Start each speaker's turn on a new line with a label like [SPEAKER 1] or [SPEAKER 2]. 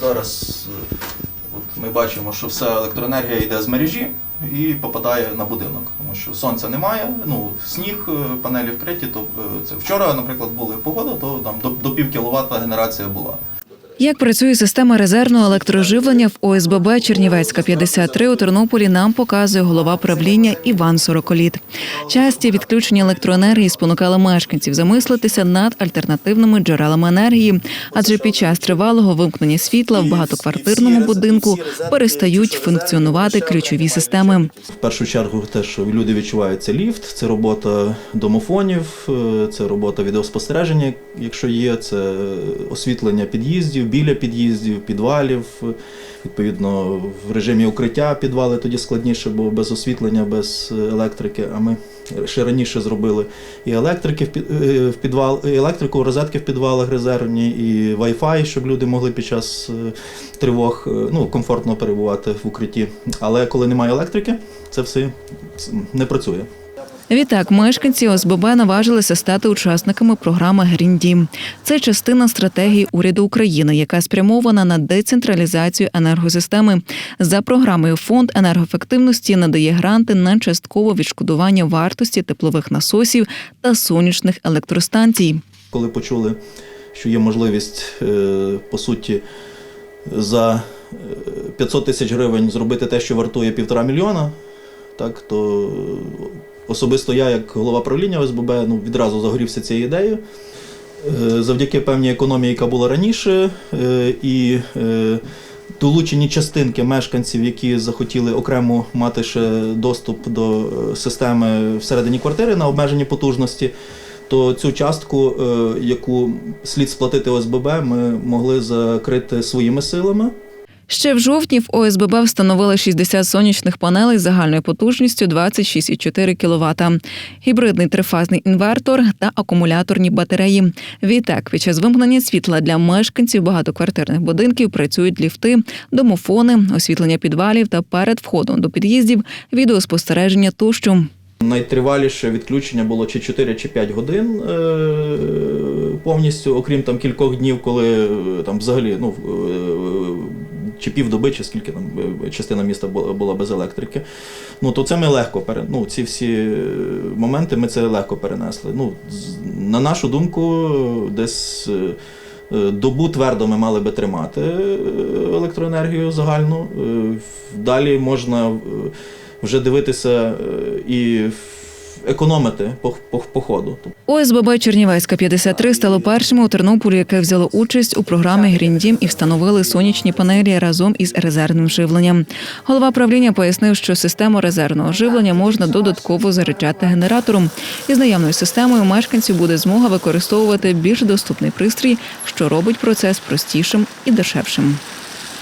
[SPEAKER 1] Зараз е, от ми бачимо, що вся електроенергія йде з мережі і попадає на будинок, тому що сонця немає, ну сніг, е, панелі вкриті. То е, це вчора, наприклад, була погода, то там до, до пів кіловата генерація була.
[SPEAKER 2] Як працює система резервного електроживлення в ОСББ Чернівецька 53 у Тернополі нам показує голова правління Іван Сороколіт. Часті відключення електроенергії спонукали мешканців замислитися над альтернативними джерелами енергії, адже під час тривалого вимкнення світла в багатоквартирному будинку перестають функціонувати ключові системи.
[SPEAKER 1] В першу чергу, те, що люди відчувають, це ліфт, це робота домофонів, е, це робота відеоспостереження, якщо є, це освітлення під'їздів, біля під'їздів, підвалів. Відповідно, в режимі укриття підвали тоді складніше, бо без освітлення, без е, електрики. А ми ще раніше зробили і електрики в е, підвал, і електрику, розетки в підвалах резервні, і Wi-Fi, щоб люди могли під час е, тривог ну, комфортно перебувати в укритті. Але коли немає електрики, це все не працює.
[SPEAKER 2] Відтак, мешканці ОСББ наважилися стати учасниками програми «Грін Дім». Це частина стратегії уряду України, яка спрямована на децентралізацію енергосистеми. За програмою фонд енергоефективності надає гранти на часткове відшкодування вартості теплових насосів та сонячних електростанцій.
[SPEAKER 1] Коли почули, що є можливість, е, по суті, за е, 500 тисяч гривень зробити те, що вартує півтора мільйона, так, то е, особисто я, як голова правління ОСББ, ну, відразу загорівся цією ідеєю. Е, Завдяки певній економії, яка була раніше, е, і е, долучені частинки мешканців, які захотіли окремо мати ще доступ до системи всередині квартири на обмежені потужності, то цю частку, яку слід сплатити ОСББ, ми могли закрити своїми силами.
[SPEAKER 2] Ще в жовтні в ОСББ встановили 60 сонячних панелей з загальною потужністю 26,4 кВт, гібридний трифазний інвертор та акумуляторні батареї. Відтак, під час вимкнення світла для мешканців багатоквартирних будинків працюють ліфти, домофони, освітлення підвалів та перед входом до під'їздів відеоспостереження тощо.
[SPEAKER 1] Найтриваліше відключення було чи 4 чи 5 годин е, повністю, окрім там кількох днів, коли е, там взагалі ну, е, чи півдоби, чи скільки там е, частина міста була, без електрики. Ну то це ми легко пере... ну, ці всі е, моменти ми це легко перенесли. Ну, на нашу думку, десь. е, е, Добу твердо ми мали би тримати е, електроенергію загальну. Е, Далі можна е, вже дивитися е, і економити по, по, по ходу.
[SPEAKER 2] ОСББ Чернівецька 53 стало першим у Тернополі, яке взяло участь у програмі «Грін Дім» і встановили сонячні панелі разом із резервним живленням. Голова правління пояснив, що систему резервного живлення можна додатково заряджати генератором. Із наявною системою мешканців буде змога використовувати більш доступний пристрій, що робить процес простішим і дешевшим.